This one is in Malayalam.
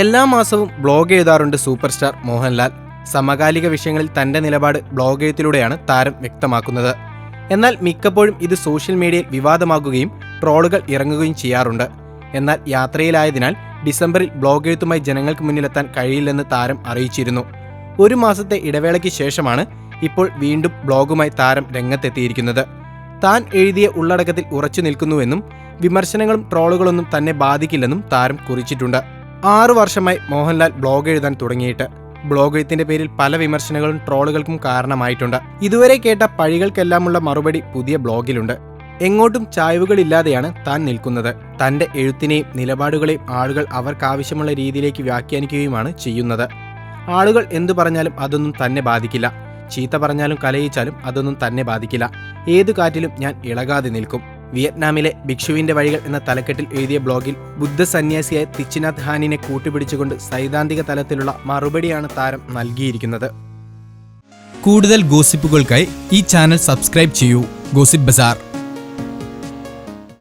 എല്ലാ മാസവും ബ്ലോഗ് എഴുതാറുണ്ട് സൂപ്പർ സ്റ്റാർ മോഹൻലാൽ. സമകാലിക വിഷയങ്ങളിൽ തന്റെ നിലപാട് ബ്ലോഗ് എഴുത്തിലൂടെയാണ് താരം വ്യക്തമാക്കുന്നത്. എന്നാൽ മിക്കപ്പോഴും ഇത് സോഷ്യൽ മീഡിയയിൽ വിവാദമാകുകയും ട്രോളുകൾ ഇറങ്ങുകയും ചെയ്യാറുണ്ട്. എന്നാൽ യാത്രയിലായതിനാൽ ഡിസംബറിൽ ബ്ലോഗ് എഴുത്തുമായി ജനങ്ങൾക്ക് മുന്നിലെത്താൻ കഴിയില്ലെന്ന് താരം അറിയിച്ചിരുന്നു. ഒരു മാസത്തെ ഇടവേളയ്ക്ക് ശേഷമാണ് ഇപ്പോൾ വീണ്ടും ബ്ലോഗുമായി താരം രംഗത്തെത്തിയിരിക്കുന്നത്. താൻ എഴുതിയ ഉള്ളടക്കത്തിൽ ഉറച്ചു നിൽക്കുന്നുവെന്നും വിമർശനങ്ങളും ട്രോളുകളൊന്നും തന്നെ ബാധിക്കില്ലെന്നും താരം കുറിച്ചിട്ടുണ്ട്. ആറു വർഷമായി മോഹൻലാൽ ബ്ലോഗ് എഴുതാൻ തുടങ്ങിയിട്ട്. ബ്ലോഗ് എഴുത്തിന്റെ പേരിൽ പല വിമർശനങ്ങളും ട്രോളുകൾക്കും കാരണമായിട്ടുണ്ട്. ഇതുവരെ കേട്ട പഴികൾക്കെല്ലാമുള്ള മറുപടി പുതിയ ബ്ലോഗിലുണ്ട്. എങ്ങോട്ടും ചായ്വുകളില്ലാതെയാണ് താൻ നിൽക്കുന്നത്. തന്റെ എഴുത്തിനെയും നിലപാടുകളെയും ആളുകൾ അവർക്കാവശ്യമുള്ള രീതിയിലേക്ക് വ്യാഖ്യാനിക്കുകയുമാണ് ചെയ്യുന്നത്. ആളുകൾ എന്തു പറഞ്ഞാലും അതൊന്നും തന്നെ ബാധിക്കില്ല. ചീത്ത പറഞ്ഞാലും കലയിച്ചാലും അതൊന്നും തന്നെ ബാധിക്കില്ല. ഏതു കാറ്റിലും ഞാൻ ഇളകാതെ നിൽക്കും. വിയറ്റ്നാമിലെ ഭിക്ഷുവിന്റെ വഴികൾ എന്ന തലക്കെട്ടിൽ എഴുതിയ ബ്ലോഗിൽ ബുദ്ധ സന്യാസിയായ തിച്ചിനാഥ് ഹാനിനെ കൂട്ടുപിടിച്ചുകൊണ്ട് സൈദ്ധാന്തിക തലത്തിലുള്ള മറുപടിയാണ് താരം നൽകിയിരിക്കുന്നത്. കൂടുതൽ ഗോസിപ്പുകൾക്കായി ഈ ചാനൽ സബ്സ്ക്രൈബ് ചെയ്യൂ. ഗോസിപ്പ് ബസാർ.